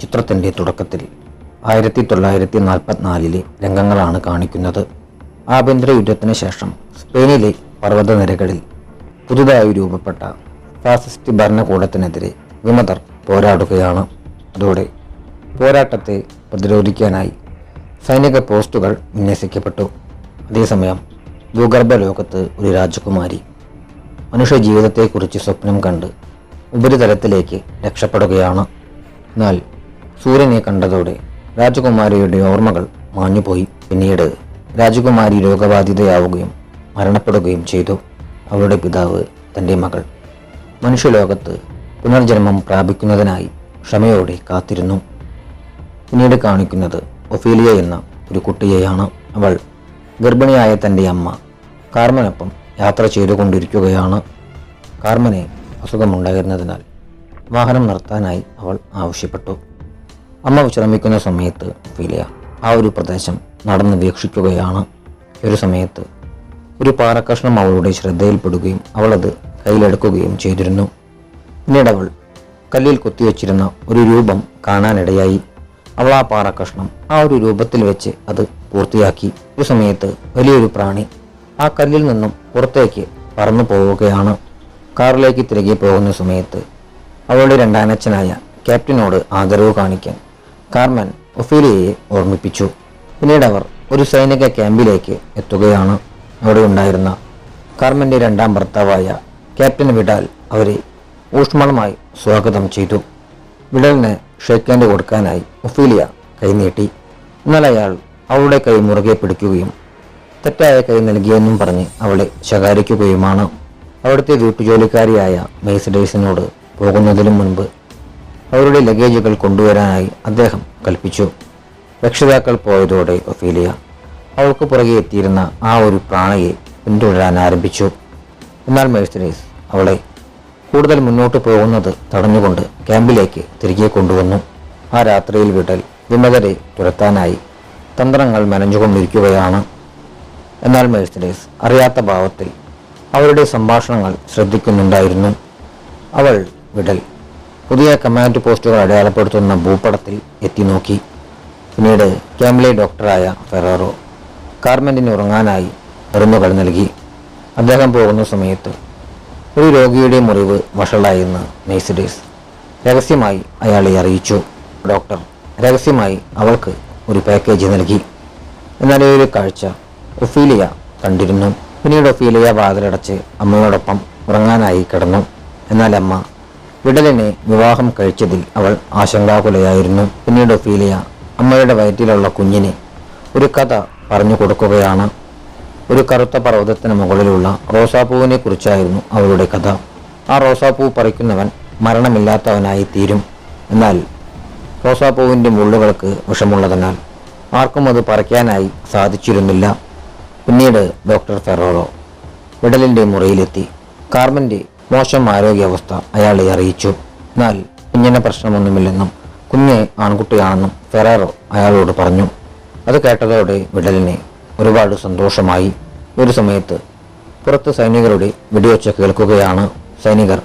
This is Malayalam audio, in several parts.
ചിത്രത്തിന്റെ തുടക്കത്തിൽ ആയിരത്തി തൊള്ളായിരത്തി നാൽപ്പത്തിനാലിലെ രംഗങ്ങളാണ് കാണിക്കുന്നത്. ആഭ്യന്തര യുദ്ധത്തിന് ശേഷം സ്പെയിനിലെ പർവതനിരകളിൽ പുതുതായി രൂപപ്പെട്ട ഫാസിസ്റ്റ് ഭരണകൂടത്തിനെതിരെ വിമതർ പോരാടുകയാണ്. അതോടെ പോരാട്ടത്തെ പ്രതിരോധിക്കാനായി സൈനിക പോസ്റ്റുകൾ വിന്യസിക്കപ്പെട്ടു. അതേസമയം ഭൂഗർഭ ലോകത്ത് ഒരു രാജകുമാരി മനുഷ്യ ജീവിതത്തെക്കുറിച്ച് സ്വപ്നം കണ്ട് ഉപരിതലത്തിലേക്ക് രക്ഷപ്പെടുകയാണ്. എന്നാൽ സൂര്യനെ കണ്ടതോടെ രാജകുമാരിയുടെ ഓർമ്മകൾ മാഞ്ഞുപോയി. പിന്നീട് രാജകുമാരി രോഗബാധിതയാവുകയും മരണപ്പെടുകയും ചെയ്തു. അവളുടെ പിതാവ് തന്റെ മകൾ മനുഷ്യലോകത്ത് പുനർജന്മം പ്രാപിക്കുന്നതിനായി ക്ഷമയോടെ കാത്തിരുന്നു. പിന്നീട് കാണിക്കുന്നത് ഒഫീലിയ എന്ന ഒരു കുട്ടിയെയാണ്. അവൾ ഗർഭിണിയായ തന്റെ അമ്മ കാർമനൊപ്പം യാത്ര ചെയ്തുകൊണ്ടിരിക്കുകയാണ്. കാർമനെ അസുഖമുണ്ടായിരുന്നതിനാൽ വാഹനം നിർത്താനായി അവൾ ആവശ്യപ്പെട്ടു. അമ്മ വിശ്രമിക്കുന്ന സമയത്ത് ഒഫീലിയ ആ ഒരു പ്രദേശം നടന്ന് വീക്ഷിക്കുകയാണ്. ഒരു സമയത്ത് ഒരു പാറക്കഷ്ണം അവളുടെ ശ്രദ്ധയിൽപ്പെടുകയും അവളത് കയ്യിലെടുക്കുകയും ചെയ്തിരുന്നു. പിന്നീട് അവൾ കല്ലിൽ കുത്തിവെച്ചിരുന്ന ഒരു രൂപം കാണാനിടയായി. അവൾ ആ പാറക്കഷ്ണം ആ ഒരു രൂപത്തിൽ വെച്ച് അത് പൂർത്തിയാക്കി. ഒരു സമയത്ത് വലിയൊരു പ്രാണി ആ കല്ലിൽ നിന്നും പുറത്തേക്ക് പറന്നു പോവുകയാണ്. കാറിലേക്ക് തിരികെ പോകുന്ന സമയത്ത് അവളുടെ രണ്ടാനച്ഛനായ ക്യാപ്റ്റനോട് ആദരവ് കാണിക്കാൻ കാർമൻ ഒഫീലിയയെ ഓർമ്മിപ്പിച്ചു. പിന്നീട് അവർ ഒരു സൈനിക ക്യാമ്പിലേക്ക് എത്തുകയാണ് അവിടെ ഉണ്ടായിരുന്ന. കാർമന്റെ രണ്ടാം ഭർത്താവായ ക്യാപ്റ്റൻ വിഡാൽ അവരെ ഊഷ്മളമായി സ്വാഗതം ചെയ്തു. വിടലിനെ ഷേക്ക് ഹാൻഡ് കൊടുക്കാനായി ഒഫീലിയ കൈനീട്ടി എന്നാൽ അയാൾ അവളുടെ കൈ മുറുകെ പിടിക്കുകയും തെറ്റായ കൈ നൽകിയെന്നും പറഞ്ഞ് അവളെ ശകാരിക്കുകയുമാണ്. അവിടുത്തെ വീട്ടുജോലിക്കാരിയായ മെയ്സഡേഴ്സിനോട് പോകുന്നതിനു മുൻപ് അവരുടെ ലഗേജുകൾ കൊണ്ടുവരാനായി അദ്ദേഹം കൽപ്പിച്ചു. രക്ഷിതാക്കൾ പോയതോടെ ഒഫീലിയ അവൾക്ക് പുറകെ എത്തിയിരുന്ന ആ ഒരു പ്രാണയെ പിന്തുടരാൻ ആരംഭിച്ചു. എന്നാൽ മെഴ്സഡേഴ്സ് അവളെ കൂടുതൽ മുന്നോട്ട് പോകുന്നത് തടഞ്ഞുകൊണ്ട് ക്യാമ്പിലേക്ക് തിരികെ കൊണ്ടുവന്നു. ആ രാത്രിയിൽ വിടൽ വിമതരെ തുരത്താനായി തന്ത്രങ്ങൾ മെനഞ്ഞുകൊണ്ടിരിക്കുകയാണ്. എന്നാൽ മെഴ്സഡേഴ്സ് അറിയാത്ത ഭാവത്തിൽ അവരുടെ സംഭാഷണങ്ങൾ ശ്രദ്ധിക്കുന്നുണ്ടായിരുന്നു. അവൾ വിടൽ പുതിയ കമാൻഡ് പോസ്റ്റുകൾ അടയാളപ്പെടുത്തുന്ന ഭൂപടത്തിൽ എത്തി നോക്കി. പിന്നീട് ക്യാമ്പിലെ ഡോക്ടറായ ഫെറാറോ കാർമെന്റിന് ഉറങ്ങാനായി മരുന്നുകൾ നൽകി. അദ്ദേഹം പോകുന്ന സമയത്ത് ഒരു രോഗിയുടെ മുറിവ് വഷളായെന്ന് മെയ്സിഡേസ് രഹസ്യമായി അയാളെ അറിയിച്ചു. ഡോക്ടർ രഹസ്യമായി അവൾക്ക് ഒരു പാക്കേജ് നൽകി. എന്നാൽ ഈ ഒരു കാഴ്ച ഒഫീലിയ കണ്ടിരുന്നു. പിന്നീട് ഒഫീലിയ വാതിലടച്ച് അമ്മയോടൊപ്പം ഉറങ്ങാനായി കിടന്നു. എന്നാൽ അമ്മ വിടലിനെ വിവാഹം കഴിച്ചതിൽ അവൾ ആശങ്കാകുലയായിരുന്നു. പിന്നീട് ഒഫീലിയ അമ്മയുടെ വയറ്റിലുള്ള കുഞ്ഞിനെ ഒരു കഥ പറഞ്ഞു കൊടുക്കുകയാണ്. ഒരു കറുത്ത പർവതത്തിന് മുകളിലുള്ള റോസാപ്പൂവിനെ കുറിച്ചായിരുന്നു അവളുടെ കഥ. ആ റോസാപ്പൂ പറിക്കുന്നവൻ മരണമില്ലാത്തവനായി തീരും. എന്നാൽ റോസാപ്പൂവിന്റെ മുള്ളുകൾക്ക് വിഷമുള്ളതിനാൽ ആർക്കും അത് പറിക്കാനായി സാധിച്ചിരുന്നില്ല. പിന്നീട് ഡോക്ടർ ഫെറോറോ വിടലിന്റെ മുറിയിലെത്തി. കാർമന്റെ മോശം ആരോഗ്യാവസ്ഥ അയാളെ അറിയിച്ചു. എന്നാൽ കുഞ്ഞിന് പ്രശ്നമൊന്നുമില്ലെന്നും കുഞ്ഞ് ആൺകുട്ടിയാണെന്നും ഫെറേറോ അയാളോട് പറഞ്ഞു. അത് കേട്ടതോടെ വിടലിനെ ഒരുപാട് സന്തോഷമായി. ഒരു സമയത്ത് പുറത്ത് സൈനികരുടെ വെടിയൊച്ച കേൾക്കുകയാണ് സൈനികർ.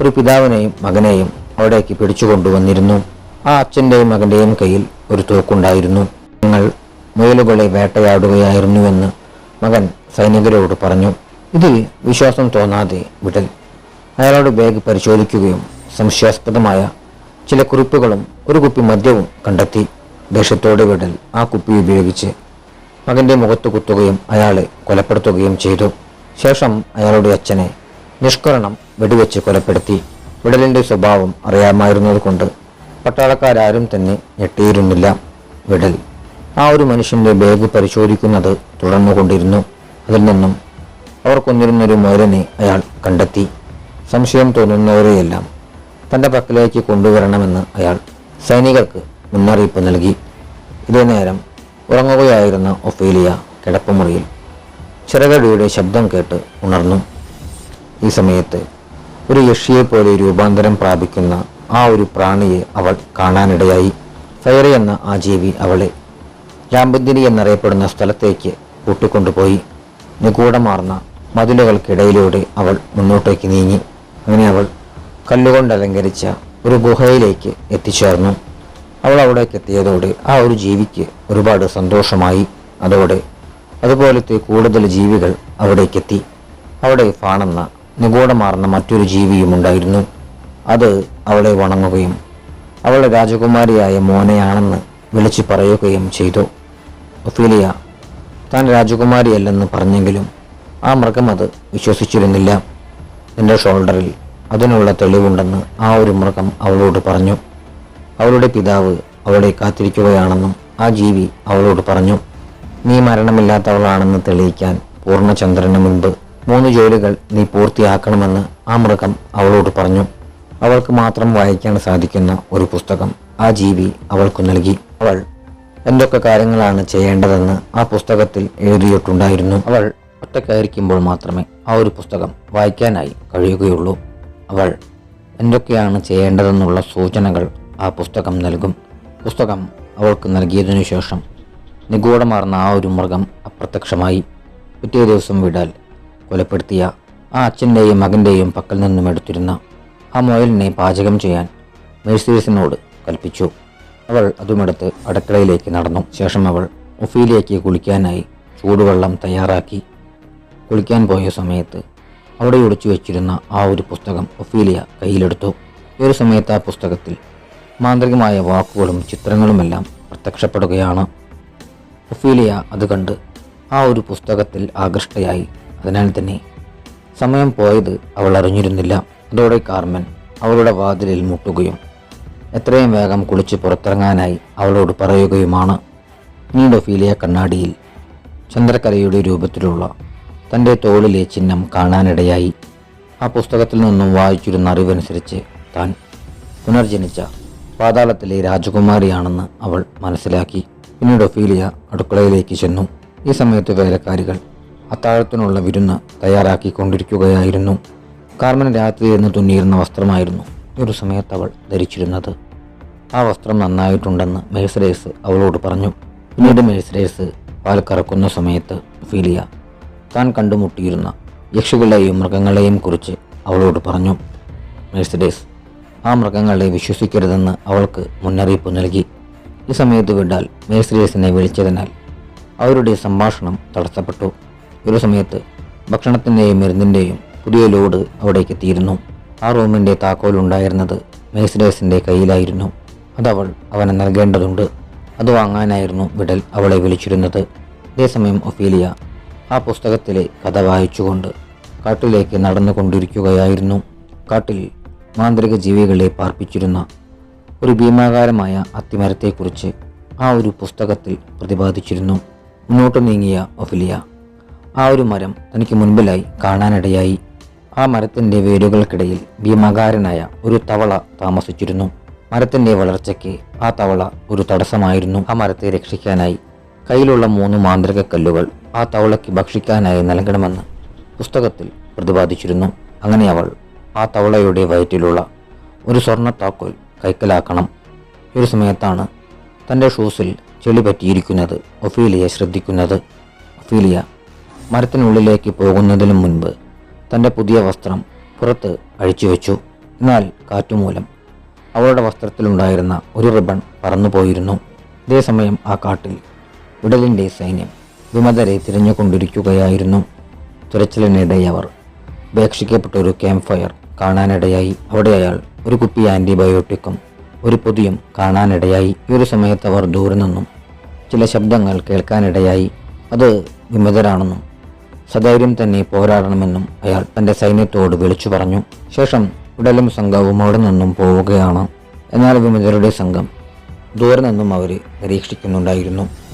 ഒരു പിതാവിനെയും മകനെയും അവിടേക്ക് പിടിച്ചുകൊണ്ടുവന്നിരുന്നു. ആ അച്ഛന്റെയും മകന്റെയും കയ്യിൽ ഒരു തോക്കുണ്ടായിരുന്നു. ഞങ്ങൾ മുയലുകളെ വേട്ടയാടുകയായിരുന്നുവെന്ന് മകൻ സൈനികരോട് പറഞ്ഞു. ഇതിൽ വിശ്വാസം തോന്നാതെ വിടൽ അയാളുടെ ബാഗ് പരിശോധിക്കുകയും സംശയാസ്പദമായ ചില കുറിപ്പുകളും ഒരു കുപ്പി മദ്യവും കണ്ടെത്തി. ദേഷ്യത്തോടെ വിടൽ ആ കുപ്പി ഉപയോഗിച്ച് മകന്റെ മുഖത്ത് കുത്തുകയും അയാളെ കൊലപ്പെടുത്തുകയും ചെയ്തു. ശേഷം അയാളുടെ അച്ഛനെ നിഷ്കരണം വെടിവെച്ച് കൊലപ്പെടുത്തി. വിടലിന്റെ സ്വഭാവം അറിയാമായിരുന്നതുകൊണ്ട് പട്ടാളക്കാരും തന്നെ ഞെട്ടിയിരുന്നില്ല. വിടൽ ആ ഒരു മനുഷ്യന്റെ ബാഗ് പരിശോധിക്കുന്നത് തുടർന്നുകൊണ്ടിരുന്നു. അതിൽ നിന്നും അവർ കൊന്നിരുന്നൊരു മുയലിനെ അയാൾ കണ്ടെത്തി. സംശയം തോന്നുന്നവരെയെല്ലാം തന്റെ പക്കലേക്ക് കൊണ്ടുവരണമെന്ന് അയാൾ സൈനികർക്ക് മുന്നറിയിപ്പ് നൽകി. ഇതേ നേരം ഉറങ്ങുകയായിരുന്ന ഒഫീലിയ കിടപ്പുമുറിയിൽ ചിറകടിയുടെ ശബ്ദം കേട്ട് ഉണർന്നു. ഈ സമയത്ത് ഒരു യക്ഷിയെ പോലെ രൂപാന്തരം പ്രാപിക്കുന്ന ആ ഒരു പ്രാണിയെ അവൾ കാണാനിടയായി. ഫയറി എന്ന ആ ജീവി അവളെ രാമ്പന്തിരി എന്നറിയപ്പെടുന്ന സ്ഥലത്തേക്ക് കൂട്ടിക്കൊണ്ടുപോയി. നിഗൂഢമാർന്ന മതിലുകൾക്കിടയിലൂടെ അവൾ മുന്നോട്ടേക്ക് നീങ്ങി. അങ്ങനെ അവൾ കല്ലുകൊണ്ട് അലങ്കരിച്ച ഒരു ഗുഹയിലേക്ക് എത്തിച്ചേർന്നു. അവൾ അവിടേക്ക് എത്തിയതോടെ ആ ഒരു ജീവിക്ക് ഒരുപാട് സന്തോഷമായി. അതോടെ അതുപോലത്തെ കൂടുതൽ ജീവികൾ അവിടേക്കെത്തി അവിടെ ഫാണെന്ന നിഗൂഢമാർന്ന മറ്റൊരു ജീവിയും ഉണ്ടായിരുന്നു. അത് അവളെ വണങ്ങുകയും അവളെ രാജകുമാരിയായ മോനെയാണെന്ന് വിളിച്ചു പറയുകയും ചെയ്തു. ഒഫീലിയ താൻ രാജകുമാരിയല്ലെന്ന് പറഞ്ഞെങ്കിലും ആ മൃഗം അത് വിശ്വസിച്ചിരുന്നില്ല. നിന്റെ ഷോൾഡറിൽ അതിനുള്ള തെളിവുണ്ടെന്ന് ആ ഒരു മൃഗം അവളോട് പറഞ്ഞു. അവളുടെ പിതാവ് അവളെ കാത്തിരിക്കുകയാണെന്നും ആ ജീവി അവളോട് പറഞ്ഞു. നീ മരണമില്ലാത്തവളാണെന്ന് തെളിയിക്കാൻ പൂർണചന്ദ്രന് മുൻപ് മൂന്ന് ജോലികൾ നീ പൂർത്തിയാക്കണമെന്ന് ആ മൃഗം അവളോട് പറഞ്ഞു. അവൾക്ക് മാത്രം വായിക്കാൻ സാധിക്കുന്ന ഒരു പുസ്തകം ആ ജീവി അവൾക്ക് നൽകി. അവൾ എന്തൊക്കെ കാര്യങ്ങളാണ് ചെയ്യേണ്ടതെന്ന് ആ പുസ്തകത്തിൽ എഴുതിയിട്ടുണ്ടായിരുന്നു. അവൾ ഒറ്റക്കായിരിക്കുമ്പോൾ മാത്രമേ ആ ഒരു പുസ്തകം വായിക്കാനായി കഴിയുകയുള്ളൂ. അവൾ എന്തൊക്കെയാണ് ചെയ്യേണ്ടതെന്നുള്ള സൂചനകൾ ആ പുസ്തകം നൽകും. പുസ്തകം അവൾക്ക് നൽകിയതിനു ശേഷം നിഗൂഢമാർന്ന ആ ഒരു മൃഗം അപ്രത്യക്ഷമായി. പിറ്റേ ദിവസം വിടാൽ കൊലപ്പെടുത്തിയ ആ അച്ഛന്റെയും മകന്റെയും പക്കൽ നിന്നും എടുത്തിരുന്ന ആ മൊയലിനെ പാചകം ചെയ്യാൻ മേഴ്സീസിനോട് കൽപ്പിച്ചു. അവൾ അതുമെടുത്ത് അടുക്കളയിലേക്ക് നടന്നു. ശേഷം അവൾ ഒഫീലിയയ്ക്ക് കുളിക്കാനായി ചൂടുവെള്ളം തയ്യാറാക്കി. കുളിക്കാൻ പോയ സമയത്ത് അവിടെ ഒളിച്ചു വെച്ചിരുന്ന ആ ഒരു പുസ്തകം ഒഫീലിയ കയ്യിലെടുത്തു. ഈ ഒരു സമയത്ത് ആ പുസ്തകത്തിൽ മാന്ത്രികമായ വാക്കുകളും ചിത്രങ്ങളുമെല്ലാം പ്രത്യക്ഷപ്പെടുകയാണ്. ഒഫീലിയ അത് കണ്ട് ആ ഒരു പുസ്തകത്തിൽ ആകൃഷ്ടയായി. അതിനാൽ തന്നെ സമയം പോയത് അവൾ അറിഞ്ഞിരുന്നില്ല. അതോടെ കാർമൻ അവളുടെ വാതിലിൽ മുട്ടുകയും എത്രയും വേഗം കുളിച്ച് പുറത്തിറങ്ങാനായി അവളോട് പറയുകയുമാണ്. നീണ്ടൊഫീലിയ കണ്ണാടിയിൽ ചന്ദ്രക്കലയുടെ രൂപത്തിലുള്ള തന്റെ തോളിലെ ചിഹ്നം കാണാനിടയായി. ആ പുസ്തകത്തിൽ നിന്നും വായിച്ചിരുന്ന അറിവനുസരിച്ച് താൻ പുനർജനിച്ച പാതാളത്തിലെ രാജകുമാരിയാണെന്ന് അവൾ മനസ്സിലാക്കി. പിന്നീട് ഒഫീലിയ അടുക്കളയിലേക്ക് ചെന്നു. ഈ സമയത്ത് വേലക്കാരികൾ അത്താഴത്തിനുള്ള വിരുന്ന് തയ്യാറാക്കിക്കൊണ്ടിരിക്കുകയായിരുന്നു. കാർമൻ രാത്രി എന്ന് തുന്നിയിരുന്ന വസ്ത്രമായിരുന്നു ഒരു സമയത്ത് അവൾ ധരിച്ചിരുന്നത്. ആ വസ്ത്രം നന്നായിട്ടുണ്ടെന്ന് മേഴ്സറേസ് അവളോട് പറഞ്ഞു. പിന്നീട് മേഴ്സറേസ് പാൽ കറക്കുന്ന സമയത്ത് ഫീലിയ താൻ കണ്ടുമുട്ടിയിരുന്ന യക്ഷികളെയും മൃഗങ്ങളെയും കുറിച്ച് അവളോട് പറഞ്ഞു. മെഴ്സിഡേസ് ആ മൃഗങ്ങളെ വിശ്വസിക്കരുതെന്ന് അവൾക്ക് മുന്നറിയിപ്പ് നൽകി. ഈ സമയത്ത് വിടാൽ മേഴ്സിഡേസിനെ വിളിച്ചതിനാൽ അവരുടെ സംഭാഷണം തടസ്സപ്പെട്ടു. ഒരു സമയത്ത് ഭക്ഷണത്തിന്റെയും മരുന്നിന്റെയും പുതിയ ലോഡ് അവിടേക്ക് എത്തിയിരുന്നു. ആ റൂമിന്റെ താക്കോൽ ഉണ്ടായിരുന്നത് മേഴ്സഡേസിന്റെ കയ്യിലായിരുന്നു അതവൾ അവന് നൽകേണ്ടതുണ്ട്. അത് വാങ്ങാനായിരുന്നു വിടൽ അവളെ വിളിച്ചിരുന്നത്. അതേസമയം ഒഫീലിയ ആ പുസ്തകത്തിലെ കഥ വായിച്ചുകൊണ്ട് കാട്ടിലേക്ക് നടന്നുകൊണ്ടിരിക്കുകയായിരുന്നു. കാട്ടിൽ മാന്ത്രിക ജീവികളെ പാർപ്പിച്ചിരുന്ന ഒരു ഭീമാകാരമായ അത്തിമരത്തെക്കുറിച്ച് ആ ഒരു പുസ്തകത്തിൽ പ്രതിപാദിച്ചിരുന്നു. മുന്നോട്ട് നീങ്ങിയ ഒഫിലിയ ആ ഒരു മരം തനിക്ക് മുൻപിലായി കാണാനിടയായി. ആ മരത്തിന്റെ വേരുകൾക്കിടയിൽ ഭീമാകാരനായ ഒരു തവള താമസിച്ചിരുന്നു. മരത്തിന്റെ വളർച്ചയ്ക്ക് ആ തവള ഒരു തടസ്സമായിരുന്നു. ആ മരത്തെ രക്ഷിക്കാനായി കയ്യിലുള്ള മൂന്ന് മാന്ത്രിക കല്ലുകൾ ആ തവളയ്ക്ക് ഭക്ഷിക്കാനായി നൽകണമെന്ന് പുസ്തകത്തിൽ പ്രതിപാദിച്ചിരുന്നു. അങ്ങനെ അവൾ ആ തവളയുടെ വയറ്റിലുള്ള ഒരു സ്വർണ താക്കോൽ കൈക്കലാക്കണം. ഒരു സമയത്താണ് തന്റെ ഷൂസിൽ ചെളി പറ്റിയിരിക്കുന്നത് ഒഫീലിയ ശ്രദ്ധിക്കുന്നത്. ഒഫീലിയ മരത്തിനുള്ളിലേക്ക് പോകുന്നതിനു മുൻപ് തന്റെ പുതിയ വസ്ത്രം പുറത്ത് അഴിച്ചു വെച്ചു. എന്നാൽ കാറ്റുമൂലം അവളുടെ വസ്ത്രത്തിലുണ്ടായിരുന്ന ഒരു റിബൺ പറന്നുപോയിരുന്നു. ഇതേസമയം ആ കാട്ടിൽ വിടലിന്റെ സൈന്യം വിമതരെ തിരഞ്ഞുകൊണ്ടിരിക്കുകയായിരുന്നു. തുരച്ചിലിനിടെ അവർ ഉപേക്ഷിക്കപ്പെട്ട ഒരു ക്യാമ്പ് ഫയർ കാണാനിടയായി. അവിടെ അയാൾ ഒരു കുപ്പി ആന്റിബയോട്ടിക്കും ഒരു പൊതിയും കാണാനിടയായി. ഈ ഒരു സമയത്ത് അവർ ദൂരെ നിന്നും ചില ശബ്ദങ്ങൾ കേൾക്കാനിടയായി. അത് വിമതരാണെന്നും സധൈര്യം തന്നെ പോരാടണമെന്നും അയാൾ തന്റെ സൈന്യത്തോട് വിളിച്ചു പറഞ്ഞു. ശേഷം ഉടലും സംഘവും അവിടെ നിന്നും പോവുകയാണ്. എന്നാൽ വിമതരുടെ സംഘം ദൂരെ നിന്നും അവർ നിരീക്ഷിക്കുന്നുണ്ടായിരുന്നു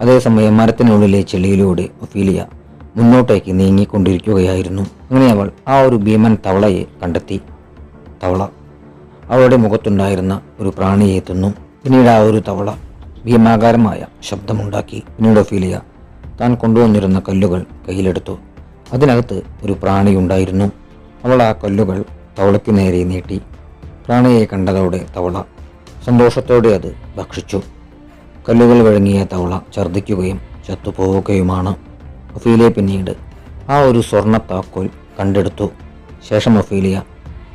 അതേസമയം മരത്തിനുള്ളിലെ ചെളിയിലൂടെ ഒഫീലിയ മുന്നോട്ടേക്ക് നീങ്ങിക്കൊണ്ടിരിക്കുകയായിരുന്നു. അങ്ങനെ അവൾ ആ ഒരു ഭീമൻ തവളയെ കണ്ടെത്തി. തവള. അവളുടെ മുഖത്തുണ്ടായിരുന്ന ഒരു പ്രാണിയെ തിന്നു. പിന്നീട് ആ ഒരു തവള ഭീമാകാരമായ ശബ്ദമുണ്ടാക്കി. പിന്നീട് ഒഫീലിയ താൻ കൊണ്ടുവന്നിരുന്ന കല്ലുകൾ കയ്യിലെടുത്തു. അതിനകത്ത് ഒരു പ്രാണിയുണ്ടായിരുന്നു അവൾ ആ കല്ലുകൾ തവളയ്ക്ക് നേരെ നീട്ടി. പ്രാണിയെ കണ്ടതോടെ തവള സന്തോഷത്തോടെ അത് ഭക്ഷിച്ചു. കല്ലുകൾ വഴങ്ങിയ തവള ഛർദ്ദിക്കുകയും ചത്തുപോവുകയുമാണ്. ഒഫീലിയ പിന്നീട് ആ ഒരു സ്വർണ താക്കോൽ കണ്ടെടുത്തു. ശേഷം ഒഫീലിയ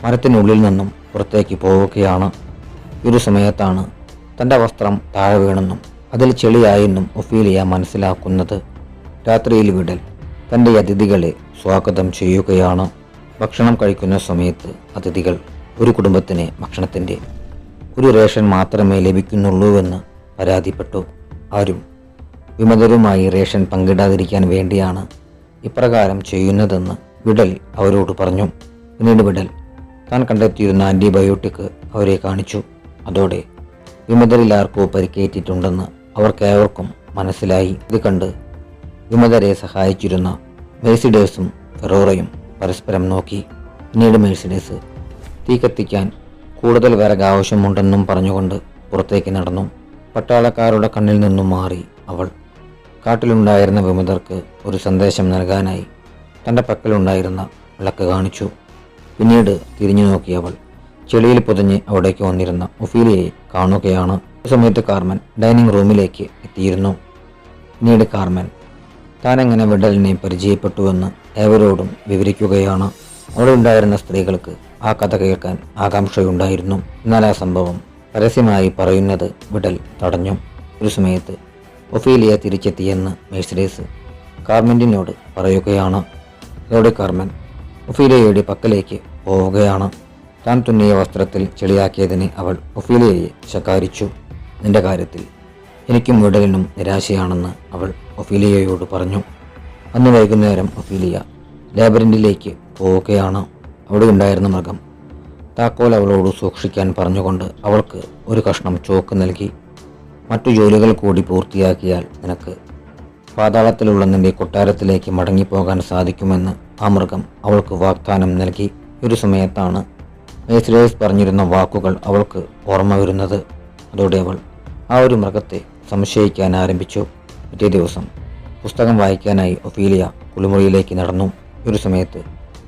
മരത്തിനുള്ളിൽ നിന്നും പുറത്തേക്ക് പോവുകയാണ്. ഒരു സമയത്താണ് തന്റെ വസ്ത്രം താഴെ വീണെന്നും അതിൽ ചെളിയായെന്നും ഒഫീലിയ മനസ്സിലാക്കുന്നത്. രാത്രിയിൽ വിടൽ തന്റെ അതിഥികളെ സ്വാഗതം ചെയ്യുകയാണ്. ഭക്ഷണം കഴിക്കുന്ന സമയത്ത് അതിഥികൾ ഒരു കുടുംബത്തിന് ഭക്ഷണത്തിന്റെ ഒരു റേഷൻ മാത്രമേ ലഭിക്കുന്നുള്ളൂവെന്ന് പരാതിപ്പെട്ടു. ആരും വിമതരുമായി റേഷൻ പങ്കിടാതിരിക്കാൻ വേണ്ടിയാണ് ഇപ്രകാരം ചെയ്യുന്നതെന്ന് വിടൽ അവരോട് പറഞ്ഞു. പിന്നീട് വിടൽ താൻ കണ്ടെത്തിയിരുന്ന ആന്റിബയോട്ടിക് അവരെ കാണിച്ചു. അതോടെ വിമതരിൽ ആർക്കോ പരിക്കേറ്റിട്ടുണ്ടെന്ന് അവർക്കേവർക്കും മനസ്സിലായി. ഇത് കണ്ട് വിമതരെ സഹായിച്ചിരുന്ന മേഴ്സിഡേഴ്സും ഫെറോറയും പരസ്പരം നോക്കി. പിന്നീട് മേഴ്സിഡേഴ്സ് തീ കത്തിക്കാൻ കൂടുതൽ വിറക് ആവശ്യമുണ്ടെന്നും പറഞ്ഞുകൊണ്ട് പുറത്തേക്ക് നടന്നു. പട്ടാളക്കാരുടെ കണ്ണിൽ നിന്നും മാറി അവൾ. കാട്ടിലുണ്ടായിരുന്ന വിമതർക്ക് ഒരു സന്ദേശം നൽകാനായി തന്റെ പക്കലുണ്ടായിരുന്ന വിളക്ക് കാണിച്ചു. പിന്നീട് തിരിഞ്ഞു നോക്കി അവൾ. ചെളിയിൽ പൊതിഞ്ഞ് അവിടേക്ക് വന്നിരുന്ന ഒഫീലിയയെ കാണുകയാണ്. ആ സമയത്ത് കാർമൻ ഡൈനിങ് റൂമിലേക്ക് എത്തിയിരുന്നു. പിന്നീട് കാർമൻ താനെങ്ങനെ വിടലിനെ പരിചയപ്പെട്ടുവെന്ന് ഏവരോടും വിവരിക്കുകയാണ്. അവിടെ ഉണ്ടായിരുന്ന സ്ത്രീകൾക്ക് ആ കഥ കേൾക്കാൻ ആകാംക്ഷയുണ്ടായിരുന്നു. എന്നാൽ ആ സംഭവം പരസ്യമായി പറയുന്നത് വിടൽ തടഞ്ഞു. ഒരു സമയത്ത് ഒഫീലിയ തിരിച്ചെത്തിയെന്ന് മേഴ്സിഡേസ് കാർമെന്റിനോട് പറയുകയാണ്. ഇതോടെ കാർമൻ ഒഫീലിയയുടെ പക്കലേക്ക് പോവുകയാണ്. താൻ തുന്നിയ വസ്ത്രത്തിൽ ചെളിയാക്കിയതിന് അവൾ ഒഫീലിയയെ ശകാരിച്ചു. നിന്റെ കാര്യത്തിൽ എനിക്കും വിടലിനും നിരാശയാണെന്ന് അവൾ ഒഫീലിയയോട് പറഞ്ഞു. അന്ന് വൈകുന്നേരം ഒഫീലിയ ലേബറിന്റിലേക്ക് പോവുകയാണ്. അവിടെ ഉണ്ടായിരുന്ന മൃഗം താക്കോൽ അവളോട് സൂക്ഷിക്കാൻ പറഞ്ഞുകൊണ്ട് അവൾക്ക് ഒരു കഷ്ണം ചോക്ക് നൽകി മറ്റു ജോലികൾ കൂടി പൂർത്തിയാക്കിയാൽ നിനക്ക് പാതാളത്തിലുള്ള നിന്റെ കൊട്ടാരത്തിലേക്ക് മടങ്ങിപ്പോകാൻ സാധിക്കുമെന്ന് ആ മൃഗം അവൾക്ക് വാഗ്ദാനം നൽകി. ഒരു സമയത്താണ് മേസ്രേസ് പറഞ്ഞിരുന്ന വാക്കുകൾ അവൾക്ക് ഓർമ്മ വരുന്നത്. അതോടെ അവൾ ആ ഒരു മൃഗത്തെ സംശയിക്കാൻ ആരംഭിച്ചു. പിറ്റേ ദിവസം പുസ്തകം വായിക്കാനായി ഒഫീലിയ കുളിമുറിയിലേക്ക് നടന്നു. ഒരു സമയത്ത്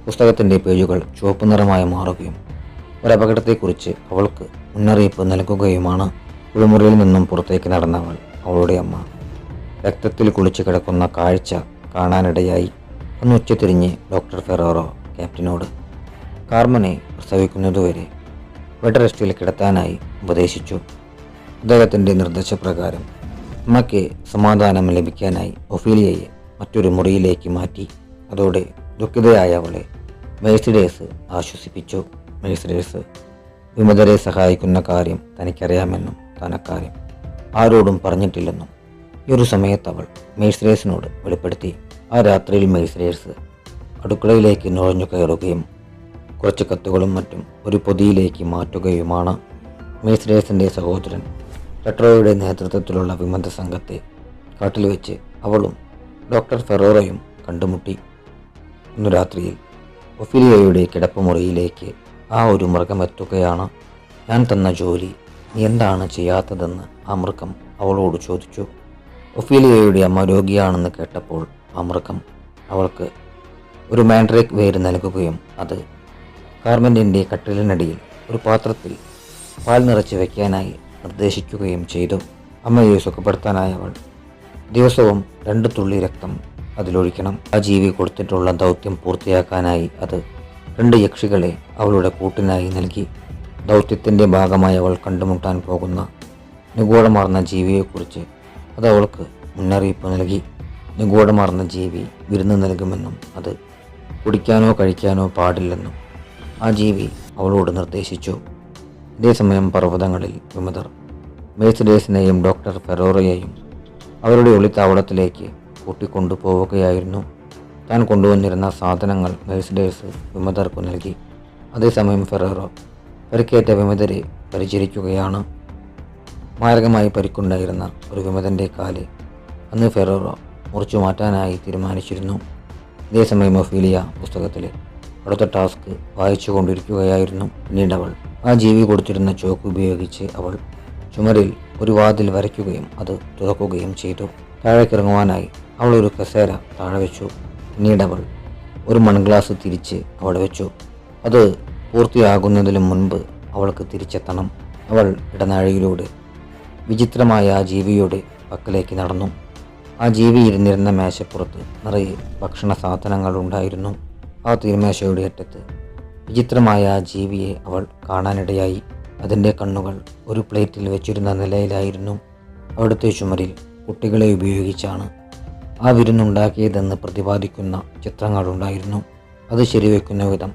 പുസ്തകത്തിന്റെ പേജുകൾ ചുവപ്പ് നിറമായി മാറുകയും ഒരപകടത്തെക്കുറിച്ച് അവൾക്ക് മുന്നറിയിപ്പ് നൽകുകയുമാണ് കുളിമുറിയിൽ നിന്നും പുറത്തേക്ക് നടന്നവൾ അവളുടെ അമ്മ. രക്തത്തിൽ കുളിച്ചു കിടക്കുന്ന കാഴ്ച കാണാനിടയായി. ഒന്ന് ഉച്ചതിരിഞ്ഞ് ഡോക്ടർ ഫെറോറോ ക്യാപ്റ്റനോട് കാർമനെ പ്രസവിക്കുന്നതുവരെ ബെഡ് റെസ്റ്റിൽ കിടത്താനായി ഉപദേശിച്ചു. അദ്ദേഹത്തിന്റെ നിർദ്ദേശപ്രകാരം അമ്മയ്ക്ക് സമാധാനം ലഭിക്കാനായി ഒഫീലിയയെ മറ്റൊരു മുറിയിലേക്ക് മാറ്റി. അതോടെ ദുഃഖിതയായ അവളെ മേഴ്സിഡേസ് ആശ്വസിപ്പിച്ചു. മേഴ്സിഡേസ് വിമതരെ സഹായിക്കുന്ന കാര്യം തനിക്കറിയാമെന്നും താൻ അക്കാര്യം ആരോടും പറഞ്ഞിട്ടില്ലെന്നും ഈ ഒരു സമയത്ത് അവൾ മേസ്രേഴ്സിനോട് വെളിപ്പെടുത്തി ആ രാത്രിയിൽ മേസ്രേഴ്സ് അടുക്കളയിലേക്ക് നുഴഞ്ഞു കയറുകയും കുറച്ച് കത്തുകളും മറ്റും ഒരു പൊതിയിലേക്ക് മാറ്റുകയുമാണ്. മേസ്രേഴ്സിന്റെ സഹോദരൻ പെട്രോയുടെ നേതൃത്വത്തിലുള്ള വിമത സംഘത്തെ കാട്ടിൽ വെച്ച് അവളും ഡോക്ടർ ഫെറോറയും കണ്ടുമുട്ടി. ഇന്നു രാത്രിയിൽ ഒഫിലിയയുടെ കിടപ്പുമുറിയിലേക്ക് ആ ഒരു മൃഗം എത്തുകയാണ്. ഞാൻ തന്ന ജോലി നീ എന്താണ് ചെയ്യാത്തതെന്ന് ആ മൃഗം അവളോട് ചോദിച്ചു. ഒഫീലിയയുടെ അമ്മ രോഗിയാണെന്ന് കേട്ടപ്പോൾ ആ മൃഗം അവൾക്ക് ഒരു മാൻഡ്രേക്ക് വേര് നൽകുകയും അത് കാർമെന്റിന്റെ കട്ടിലിനടിയിൽ ഒരു പാത്രത്തിൽ പാൽ നിറച്ച് വയ്ക്കാനായി നിർദ്ദേശിക്കുകയും ചെയ്തു. അമ്മയെ സുഖപ്പെടുത്താനായി അവൾ ദിവസവും രണ്ട് തുള്ളി രക്തം അതിലൊഴിക്കണം. ആ ജീവി കൊടുത്തിട്ടുള്ള ദൗത്യം പൂർത്തിയാക്കാനായി അത് രണ്ട് യക്ഷികളെ അവളുടെ കൂട്ടിനായി നൽകി. ദൗത്യത്തിന്റെ ഭാഗമായി അവൾ കണ്ടുമുട്ടാൻ പോകുന്ന നിഗൂഢമാർന്ന ജീവിയെക്കുറിച്ച് അത് അവൾക്ക് മുന്നറിയിപ്പ് നൽകി. നിഗൂഢമാർന്ന ജീവി വിരുന്ന് നൽകുമെന്നും അത് കുടിക്കാനോ കഴിക്കാനോ പാടില്ലെന്നും ആ ജീവി അവളോട് നിർദ്ദേശിച്ചു. അതേസമയം പർവതങ്ങളിൽ വിമതർ മേഴ്സിഡേസിനെയും ഡോക്ടർ ഫെറോറയെയും അവരുടെ ഒളിത്താവളത്തിലേക്ക് കൂട്ടിക്കൊണ്ടുപോവുകയായിരുന്നു. താൻ കൊണ്ടുവന്നിരുന്ന സാധനങ്ങൾ മെഴ്സിഡേഴ്സ് വിമതർക്കു നൽകി. അതേസമയം ഫെറേറോ പരിക്കേറ്റ വിമതരെ പരിചരിക്കുകയാണ്. മാരകമായി പരിക്കുണ്ടായിരുന്ന ഒരു വിമതന്റെ കാൽ അന്ന് ഫെറോറോ മുറിച്ചു മാറ്റാനായി തീരുമാനിച്ചിരുന്നു. അതേസമയം ഒഫീലിയ പുസ്തകത്തിലെ അടുത്ത ടാസ്ക് വായിച്ചു കൊണ്ടിരിക്കുകയായിരുന്നു. പിന്നീട് അവൾ ആ ജീവി കൊടുത്തിരുന്ന ചോക്ക് ഉപയോഗിച്ച് അവൾ ചുമരിൽ ഒരു വാതിൽ വരയ്ക്കുകയും അത് തുറക്കുകയും ചെയ്തു. താഴേക്കിറങ്ങുവാനായി അവൾ ഒരു കസേര താഴെ വെച്ചു. പിന്നീട് അവൾ ഒരു മൺഗ്ലാസ് തിരിച്ച് അവിടെ വെച്ചു. അത് പൂർത്തിയാകുന്നതിന് മുൻപ് അവൾക്ക് തിരിച്ചെത്തണം. അവൾ ഇടനാഴിയിലൂടെ വിചിത്രമായ ആ ജീവിയുടെ പക്കലേക്ക് നടന്നു. ആ ജീവി ഇരുന്നിരുന്ന മേശപ്പുറത്ത് നിറയെ ഭക്ഷണ സാധനങ്ങൾ ഉണ്ടായിരുന്നു. ആ തീർമേശയുടെ അറ്റത്ത് വിചിത്രമായ ആ ജീവിയെ അവൾ കാണാനിടയായി. അതിന്റെ കണ്ണുകൾ ഒരു പ്ലേറ്റിൽ വെച്ചിരുന്ന നിലയിലായിരുന്നു. അവിടുത്തെ ചുമരിൽ കുട്ടികളെ ഉപയോഗിച്ചാണ് ആ വിരുന്നുണ്ടാക്കിയതെന്ന് പ്രതിപാദിക്കുന്ന ചിത്രങ്ങളുണ്ടായിരുന്നു. അത് ശരിവെക്കുന്ന വിധം